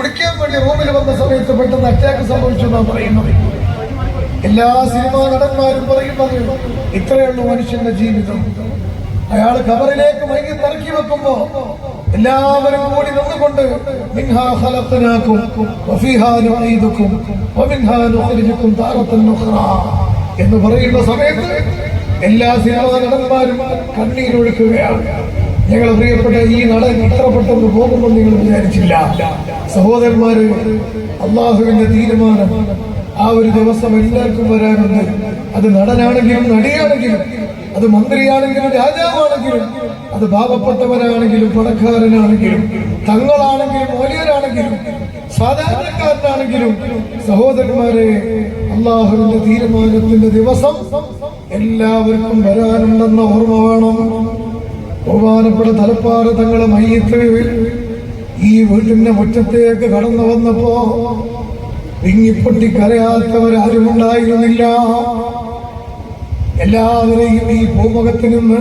കുടിക്കാൻ വേണ്ടി റൂമിൽ വന്ന സമയത്ത് പെട്ടെന്ന് അറ്റാക്ക് സംഭവിച്ചു എന്നാണ് പറയുന്നത്. എല്ലാ സിനിമാ നടന്മാരും പറയുന്നത് ഇത്രയുള്ളൂ മനുഷ്യന്റെ ജീവിതം. അയാൾ കബറിലേക്ക് വൈകി ഇറക്കി വെക്കുമ്പോ എല്ലാവരും കൂടി നിന്നുകൊണ്ട് എന്ന് പറയുന്ന സമയത്ത് എല്ലാ സിനിമാ നടന്മാരും കണ്ണീരൊഴുക്കുകയാണ്. ഞങ്ങൾ പ്രിയപ്പെട്ട ഈ നടൻ ഇത്ര പെട്ടെന്ന് പോകുമെന്ന് നിങ്ങൾ വിചാരിച്ചില്ല. സഹോദരന്മാര് അള്ളാഹുവിന്റെ തീരുമാനം ആ ഒരു ദിവസം എല്ലാവർക്കും വരാനുണ്ട്. അത് നടനാണെങ്കിലും നടിയാണെങ്കിലും അത് മന്ത്രിയാണെങ്കിലും രാജാവാണെങ്കിലും അത് പാവപ്പെട്ടവരാണെങ്കിലും പണക്കാരനാണെങ്കിലും തങ്ങളാണെങ്കിലും ഓലിയരാണെങ്കിലും സാധാരണക്കാരനാണെങ്കിലും സഹോദരന്മാരെ അള്ളാഹുവിന്റെ തീരുമാനത്തിന്റെ ദിവസം എല്ലാവർക്കും വരാനുണ്ടെന്ന ഓർമ്മ വേണം. ബഹുമാനപ്പെട്ട തലപ്പാറ തങ്ങളെ മയ്യത്ത് ഈ വീട്ടിന്റെ മുറ്റത്തേക്ക് കടന്നു വന്നപ്പോ വിങ്ങിപ്പൊട്ടി കരയാത്തവരാരും ഉണ്ടായിരുന്നില്ല എല്ലാവരെയും ഈ ഭൂമുഖത്ത് നിന്ന്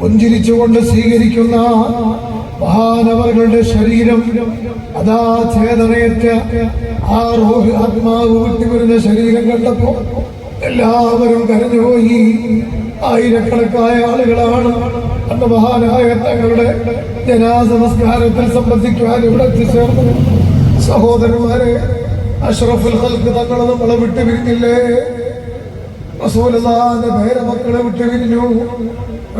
പുഞ്ചിരിച്ചുകൊണ്ട് സ്വീകരിക്കുന്ന മഹാനവറുകളുടെ ശരീരം അതാ ചേതനയേറ്റ ആ റോഹ് ആത്മാവ് വിട്ടുവരുന്ന ശരീരം കണ്ടപ്പോ എല്ലാവരും കരഞ്ഞുപോയി. ആയിരക്കണക്കായ ആളുകളാണ് അന്ന് മഹാനായ തങ്ങളുടെ ജനാസ നമസ്കാരത്തിൽ സംബന്ധിക്കുവാൻ ഇവിടെ എത്തിച്ചേർന്നു സഹോദരന്മാരെ അഷ്റഫുൽ ഹൽക്ക് തങ്ങളെ നമ്മളെ വിട്ടുപിരിഞ്ഞില്ലേ? റസൂലുള്ളാന്റെ പേരമക്കളെ വിട്ടുപിരിഞ്ഞു.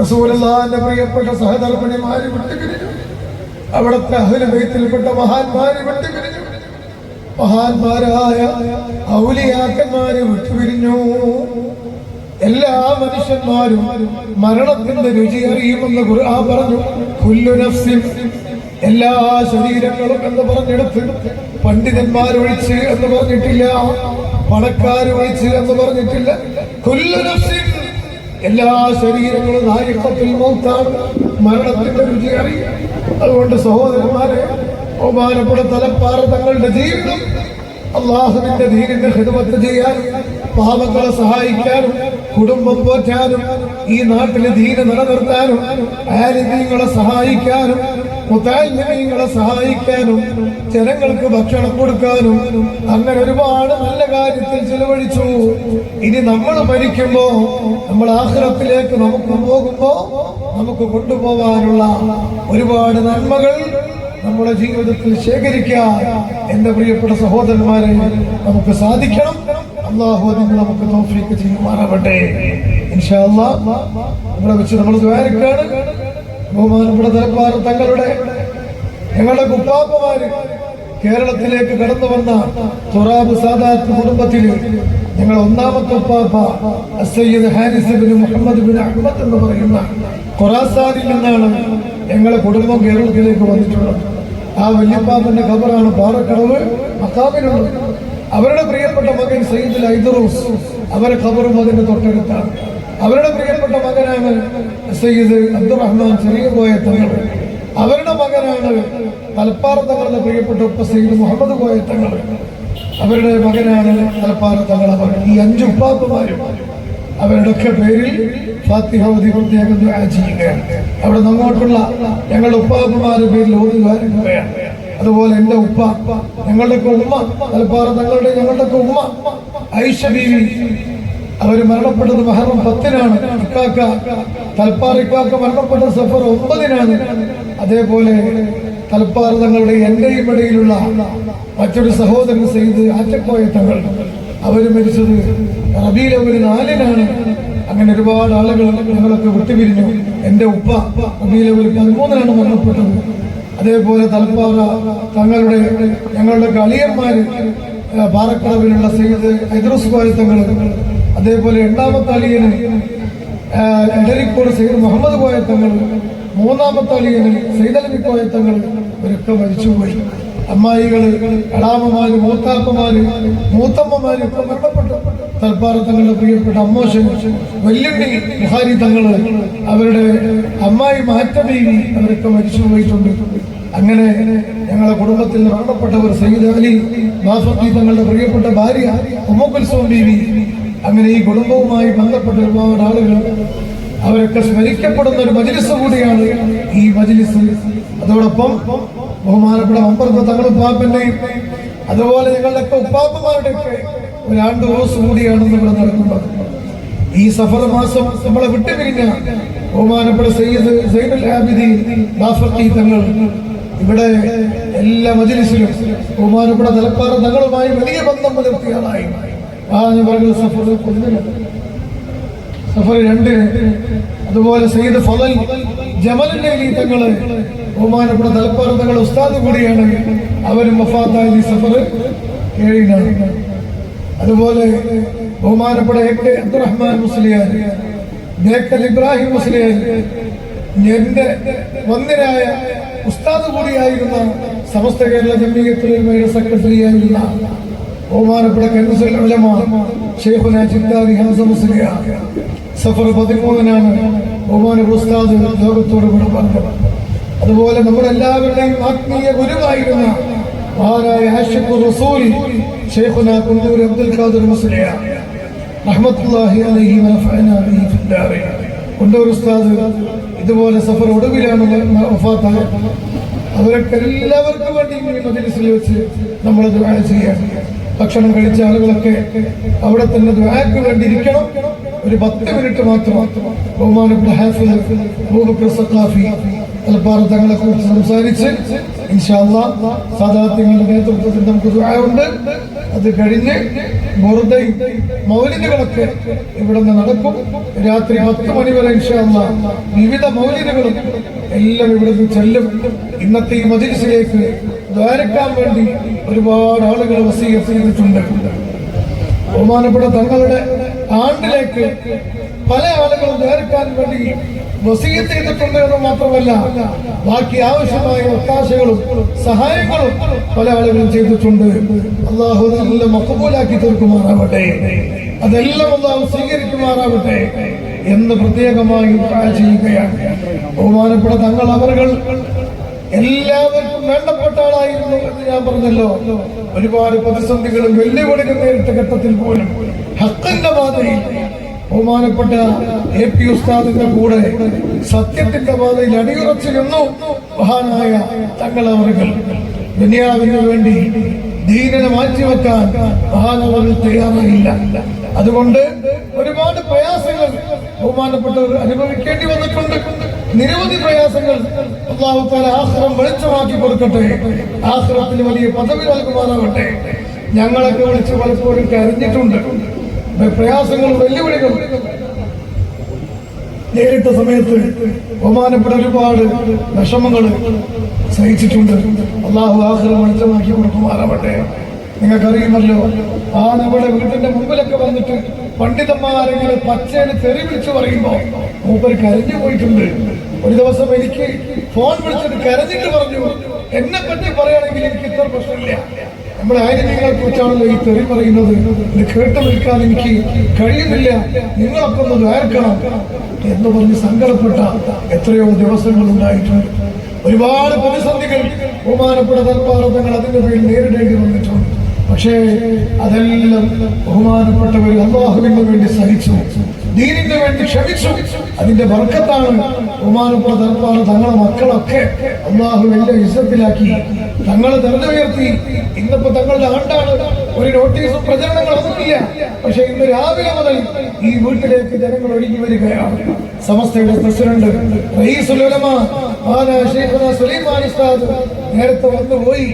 റസൂലല്ലാന്റെ പ്രിയപ്പെട്ട സഹധർമ്മിണിമാര് വിട്ടുപിരിഞ്ഞു. അവിടുത്തെ അഹുലഭയത്തിൽപ്പെട്ട മഹാന്മാര് വിട്ടുപിരിഞ്ഞു. മഹാന്മാരായ ഔലിയാക്കന്മാര് വിട്ടുപിരിഞ്ഞു. എല്ലാ മനുഷ്യന്മാരും മരണത്തിന്റെ രുചി അറിയുമെന്ന് ഖുർആൻ പറഞ്ഞു. നഫ്സിൻ എല്ലാ ശരീരങ്ങളും എന്ന് പറഞ്ഞെടുത്ത് പണ്ഡിതന്മാരൊഴിച്ച് എന്ന് പറഞ്ഞിട്ടില്ല പണക്കാരൊഴിച്ച് എന്ന് പറഞ്ഞിട്ടില്ല. നഫ്സിൻ എല്ലാ ശരീരങ്ങളും നായകത്തിൽ മൗത്താണ് മരണത്തിന്റെ രുചി അറിയും. അതുകൊണ്ട് സഹോദരന്മാരെ ബഹുമാനപ്പെട്ട തലപ്പാറ തങ്ങളുടെ ജീവിതം അള്ളാഹുവിന്റെ ധീരന്റെ ഹിതമത്ത് ചെയ്യാൻ പാപങ്ങളെ സഹായിക്കാനും കുടുംബം പോറ്റാനും ഈ നാട്ടിലെ ധീര നിലനിർത്താനും ആരോഗ്യങ്ങളെ സഹായിക്കാനും മുത്തായ്മകളെ സഹായിക്കാനും ജനങ്ങൾക്ക് ഭക്ഷണം കൊടുക്കാനും അങ്ങനെ ഒരുപാട് നല്ല കാര്യത്തിൽ ചെലവഴിച്ചു. ഇനി നമ്മൾ മരിക്കുമ്പോ നമ്മൾ ആഹ്ലത്തിലേക്ക് നമുക്ക് പോകുമ്പോ നമുക്ക് കൊണ്ടുപോകാനുള്ള ഒരുപാട് നന്മകൾ നമ്മുടെ ജീവിതത്തിൽ ശേഖരിക്കാൻ എന്റെ പ്രിയപ്പെട്ട സഹോദരന്മാരെ നമുക്ക് സാധിക്കണം. അള്ളാഹു അതിന് നമുക്ക് തോഫിക്ക് ചെയ്യുമാറാവട്ടെ. ഇവിടെ വെച്ച് നമ്മൾ ദ്വാരക്കാണ്. ബഹുമാനപ്പെട്ട തലപ്പാർ തങ്ങളുടെ ഞങ്ങളുടെ കുപ്പാപ്പമാര് കേരളത്തിലേക്ക് കടന്നു വന്ന തുറാബ് സാദാത്ത് കുടുംബത്തിൽ ഞങ്ങൾ ഒന്നാമത്തെ ഉപ്പാപ്പ സയ്യിദ് ഹാരിസ് ബിൻ മുഹമ്മദ് ബിൻ അഹമ്മദ് എന്ന് പറയുന്ന ഖുറാസാനിൽ നിന്നാണ് ഞങ്ങളെ കുടുംബം കേരളത്തിലേക്ക് വന്നിട്ടുള്ളത്. ആ വല്യപ്പാപ്പന്റെ ഖബറാണ് പാറക്കടവ്. മക്കാമിലുള്ളത് അവരുടെ പ്രിയപ്പെട്ട മകൻ സയ്യിദ് ഐദറൂസ് അവരെ ഖബറും അതിന്റെ തൊട്ടടുത്താണ്. അവരുടെ പ്രിയപ്പെട്ട മകനാണ് സയ്യിദ് അബ്ദുറഹ്മാൻ ചെറിയ കോയ തങ്ങൾ. അവരുടെ മകനാണ് തലപ്പാറ തങ്ങളുടെ പ്രിയപ്പെട്ട ഉപ്പ സയ്യിദ് മുഹമ്മദ് കോയ തങ്ങൾ. അവരുടെ മകനാണ് തലപ്പാറ തങ്ങളെ മകൻ ഈ അഞ്ച് ഉപ്പാപ്പമാരും അവരുടെയൊക്കെ പേരിൽ ഫാത്തിഹ ഓതി പ്രത്യേകം ചെയ്യുകയാണ്. അവിടെ നിന്നോട്ടുള്ള ഞങ്ങളുടെ ഉപ്പാപ്പമാരുടെ പേരിൽ ഓതി അതുപോലെ എന്റെ ഉപ്പ ഞങ്ങളുടെയൊക്കെ ഉമ്മ തലപ്പാറ തങ്ങളുടെ ഞങ്ങളുടെയൊക്കെ ഉമ്മ ഐഷ ബീവി അവർ മരണപ്പെട്ടത് മഹറം പത്തിനാണ്. ഇക്കാക്ക തലപ്പാറ ഇക്കാക്ക മരണപ്പെട്ട സഫർ ഒമ്പതിനാണ്. അതേപോലെ തലപ്പാറ തങ്ങളുടെ എന്റെയും ഇടയിലുള്ള മറ്റൊരു സഹോദരൻ ചെയ്ത് ആറ്റക്കോയ തങ്ങൾ. അവർ മരിച്ചത് റബീലവര് നാലിനാണ്. അങ്ങനെ ഒരുപാട് ആളുകൾ ഞങ്ങളൊക്കെ വിട്ടുപിരിഞ്ഞു. എന്റെ ഉപ്പ റബീലവര് പതിമൂന്നിനാണ് മരണപ്പെട്ടത്. അതേപോലെ തലപ്പാറ തങ്ങളുടെ ഞങ്ങളുടെ കളിയന്മാര് പാറക്കടവിലുള്ള സെയ്ത് ഹൈദ്രസ് കോയത്തങ്ങൾ അതേപോലെ എണ്ണാമത്തെ അളിയന് ഇടലിക്കോട് സയ്യിദ് മുഹമ്മദ് കോയത്തങ്ങൾ മൂന്നാമത്തെ അളിയന് സെയ്തലവി കോയത്തങ്ങൾ ഇവരൊക്കെ മരിച്ചുപോയി. അമ്മായികൾ കടാമമാര് മൂത്താപ്പമാര് മൂത്തമ്മമാര് ഒക്കെ മരണപ്പെട്ടു. തൽപ്പാറ തങ്ങളുടെ പ്രിയപ്പെട്ട അമ്മോശൻ വല്യണ്ണി ബുഹാരി തങ്ങൾ അവരുടെ അമ്മായി മാറ്റമേവി അവരൊക്കെ മരിച്ചു പോയിട്ടുണ്ട്. അങ്ങനെ ഞങ്ങളുടെ കുടുംബത്തിൽ മരണപ്പെട്ടവർ സയ്യിദ് അലി മാഫത്തി തങ്ങളുടെ പ്രിയപ്പെട്ട ഭാര്യ ഉമ്മക്കുൽസോം ബീവി അങ്ങനെ ഈ കുടുംബവുമായി ബന്ധപ്പെട്ട ഒരുപാട് ആളുകൾ അവരൊക്കെ സ്മരിക്കപ്പെടുന്ന ഒരു മജിലിസ് കൂടിയാണ് ഈ മജിലിസ്. അതോടൊപ്പം ബഹുമാനപ്പെട്ട അമ്പർത്ത തങ്ങൾ ഉപ്പാപ്പന്റെയും അതുപോലെ ഞങ്ങളുടെയൊക്കെ ഉപ്പാപ്പന്മാരുടെയൊക്കെ ഒരു ആണ്ട് ദിവസം കൂടിയാണ് ഇവിടെ നടക്കുന്നത് ഈ സഫർ മാസം നമ്മളെ വിട്ടുപിരിഞ്ഞ ബഹുമാനപ്പെട്ട സയ്യിദ് സൈനുൽ ആബിദീൻ ബാഫക്കി തങ്ങൾ ഇവിടെ എല്ലാ മജിലിസിലും ബഹുമാനപ്പെട്ട തലപ്പാറ തങ്ങളുമായി വലിയ ബന്ധം പുലർത്തിയ ആളായി ആ ഞാൻ പറഞ്ഞ സഫർ സഫർ രണ്ടിന്. അതുപോലെ സയ്യിദ് ഫലൽ ജമലിന്റെ തങ്ങൾ ബഹുമാനപ്പെട്ട തലപ്പാറ തങ്ങൾ ഉസ്താദ് കൂടിയാണ്. അവരും വഫാത്തായ സഫർ ഏഴിനാണ്. അതുപോലെ ബഹുമാനപ്പെട്ട എ കെ അബ്ദുറഹ്മാൻ മുസ്ലിയാർ ബേക്കൽ ഇബ്രാഹിം മുസ്ലിയാർ എന്റെ വന്ദനായ ഉസ്താദ് കൂടിയായിരുന്ന സമസ്ത കേരള ജമീയത്തുലമയുടെ സെക്രട്ടറിയായിരുന്ന ബഹുമാനപ്പെട്ട കൻസുൽ ഉലമ ഷെയ്ഖുന മുസ്ലിയാർ സഫർ പതിമൂന്നിനാണ് ബഹുമാനപ്പെട്ട ഉസ്താദ് ലോകത്തോട് വിട അതുപോലെ നമ്മുടെ എല്ലാവരുടെയും ആത്മീയ ഗുരുവായിരുന്ന മഹാനായ ആഷിഖുർ റസൂൽ ഷെയ്ഖുന കുണ്ടൂർ അബ്ദുൽ ഖാദർ മുസ്ലിയ റഹ്മത്തുള്ളാഹി അലൈഹി വനഫഅന ബിഹി ഫിൽ ദാറിൻ കുണ്ടൂർ ഉസ്താദ് ഇതുപോലെ സഫർ ഒടുവിലാണ് വഫാത്തായത് അവരൊക്കെ എല്ലാവർക്കും വേണ്ടി മജ്ലിസിൽ വെച്ച് നമ്മൾ ദുആ ചെയ്യാൻ ഭക്ഷണം കഴിച്ച ആളുകളൊക്കെ അവിടെ തന്നെ ദുആക്ക് വേണ്ടി ഇരിക്കണം. ഒരു പത്ത് മിനിറ്റ് മാത്രം ബഹുമാനപ്പെട്ട അബൂബക്കർ സഖാഫി തലപ്പാറ തങ്ങളെ കുറിച്ച് സംസാരിച്ച് ഇൻഷാല്ല സാധാത്യങ്ങളുടെ നേതൃത്വത്തിൽ നമുക്ക് ദുരായുണ്ട് അത് കഴിഞ്ഞ് മുറുദയും മൗലിനുകളൊക്കെ ഇവിടെ നിന്ന് നടക്കും. രാത്രി പത്ത് മണി വരെ ഇൻഷാല്ല വിവിധ മൗലിനുകളും എല്ലാം ഇവിടെ നിന്ന് ചെല്ലും. ഇന്നത്തെ ഈ മജിലിസിലേക്ക് ദ്വാരക്കാൻ വേണ്ടി ഒരുപാട് ആളുകൾ വസീകരിച്ചിട്ടുണ്ട് ബഹുമാനപ്പെട്ട തങ്ങളുടെ ആണ്ടിലേക്ക് പല ആളുകളും നേരിട്ടാൻ വേണ്ടി വസീത്ത് ചെയ്തിട്ടുണ്ട് എന്ന് മാത്രമല്ല ബാക്കി ആവശ്യമായ ഒത്താശകളും സഹായങ്ങളും പല ആളുകളും ചെയ്തിട്ടുണ്ട്. അള്ളാഹു നല്ല മക്കബൂലാക്കി തീർക്കുമാറാവട്ടെ. അതെല്ലാം അള്ളാഹു സ്വീകരിക്കുമാറാവട്ടെ എന്ന് പ്രത്യേകമായി ചെയ്യുകയാണ്. ബഹുമാനപ്പെട്ട തങ്ങൾ അവർകൾ എല്ലാവർക്കും വേണ്ടപ്പെട്ട ആളായിരുന്നു എന്ന് ഞാൻ പറഞ്ഞല്ലോ. ഒരുപാട് പ്രതിസന്ധികളും വെല്ലുവിളികൾ നേരിട്ട ഘട്ടത്തിൽ പോലും ഹക്കന്റെ പാതയിൽ ബഹുമാനപ്പെട്ട എ പി ഉസ്താദിന്റെ കൂടെ സത്യത്തിന്റെ പാതയിൽ അടിയുറച്ചു നിന്നു മഹാനായ തങ്ങളവറുകൾ ദുനിയാവിന് വേണ്ടി ദീനനെ മാറ്റിവെക്കാൻ മഹാനവർ തയ്യാറായില്ല. അതുകൊണ്ട് ഒരുപാട് പ്രയാസങ്ങൾ ബഹുമാനപ്പെട്ടവർ അനുഭവിക്കേണ്ടി വന്നിട്ടുണ്ട്. നിരവധി പ്രയാസങ്ങൾ അള്ളാഹുത്താല ആശ്രമം വെളിച്ചമാക്കി കൊടുക്കട്ടെ. ആഹ്റത്തിൽ വലിയ പദവി നൽകുമാറാവട്ടെ. ഞങ്ങളൊക്കെ വിളിച്ച് പലപ്പോഴും കരഞ്ഞിട്ടുണ്ട്. പ്രയാസങ്ങളും വെല്ലുവിളികളും നേരിട്ട സമയത്ത് ബഹുമാനപ്പെട്ട ഒരുപാട് വിഷമങ്ങൾ സഹിച്ചിട്ടുണ്ട്. അള്ളാഹു ആഹ്ലം വെളിച്ചമാക്കി കൊടുക്കുമാറാവട്ടെ. നിങ്ങൾക്കറിയുമല്ലോ ആ നമ്മുടെ വീടിന്റെ മുമ്പിലൊക്കെ വന്നിട്ട് പണ്ഡിതന്മാരെങ്കിലും പച്ചേന് തെറി വിളിച്ചു പറയുമ്പോ മൂപ്പര് കരഞ്ഞു പോയിട്ടുണ്ട്. ഒരു ദിവസം എനിക്ക് ഫോൺ വിളിച്ചിട്ട് കരഞ്ഞിട്ട് പറഞ്ഞു എന്നെ പറ്റി പറയുകയാണെങ്കിൽ എനിക്ക് ഇത്ര പ്രശ്നമില്ല. നമ്മുടെ ആയിരങ്ങളെ കുറിച്ചാണല്ലോ ഈ തെറി പറയുന്നത് ഇത് കേട്ട് നിൽക്കാൻ എനിക്ക് കഴിയുന്നില്ല. നിങ്ങളൊക്കെ ഒന്ന് വേർക്കണം എന്ന് പറഞ്ഞ് സങ്കടപ്പെട്ട എത്രയോ ദിവസങ്ങൾ ഉണ്ടായിട്ടുണ്ട്. ഒരുപാട് പ്രതിസന്ധികൾ ബഹുമാനപ്പെട്ട തൽപ്പാറത്തങ്ങൾ അതിന്റെ പേരിൽ നേരിടേണ്ടി വന്നിട്ടുണ്ട്. പക്ഷേ അതെല്ലാം ബഹുമാനപ്പെട്ടവർ അള്ളാഹുവിന് വേണ്ടി സഹിച്ചു. ദീനിന് വേണ്ടി ക്ഷമിച്ചു. അതിന്റെ വർക്കത്താണ് ബഹുമാനപ്പെട്ട തൽപ്പാറ തങ്ങളുടെ മക്കളൊക്കെ അള്ളാഹു എല്ലാം ഇഷ്ടത്തിലാക്കി തങ്ങളെ തെരഞ്ഞുയർത്തി ഇന്നിപ്പോ തങ്ങളുടെ ആണ്ടാണ്. ഒരു നോട്ടീസും പ്രചരണങ്ങളൊന്നുമില്ല പക്ഷെ ഇന്ന് രാവിലെ മുതൽ ഈ വീട്ടിലേക്ക് ജനങ്ങൾ ഒഴുകി വരികയാണ്. സമസ്തയുടെ പ്രസിഡന്റ് നേരത്തെ വന്നുപോയി.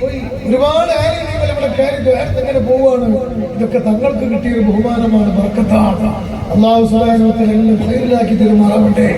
ഒരുപാട് ആരെങ്കിലും ഇവിടെ കയറി അങ്ങനെ പോവാണ് ഇതൊക്കെ തങ്ങൾക്ക് കിട്ടിയ ഒരു ബഹുമാനമാണ് ബർക്കത്താണ്. അള്ളാഹു സുബാനോത്തിൽ എല്ലാം ഫൈലാക്കി തരുമാറാവട്ടെ.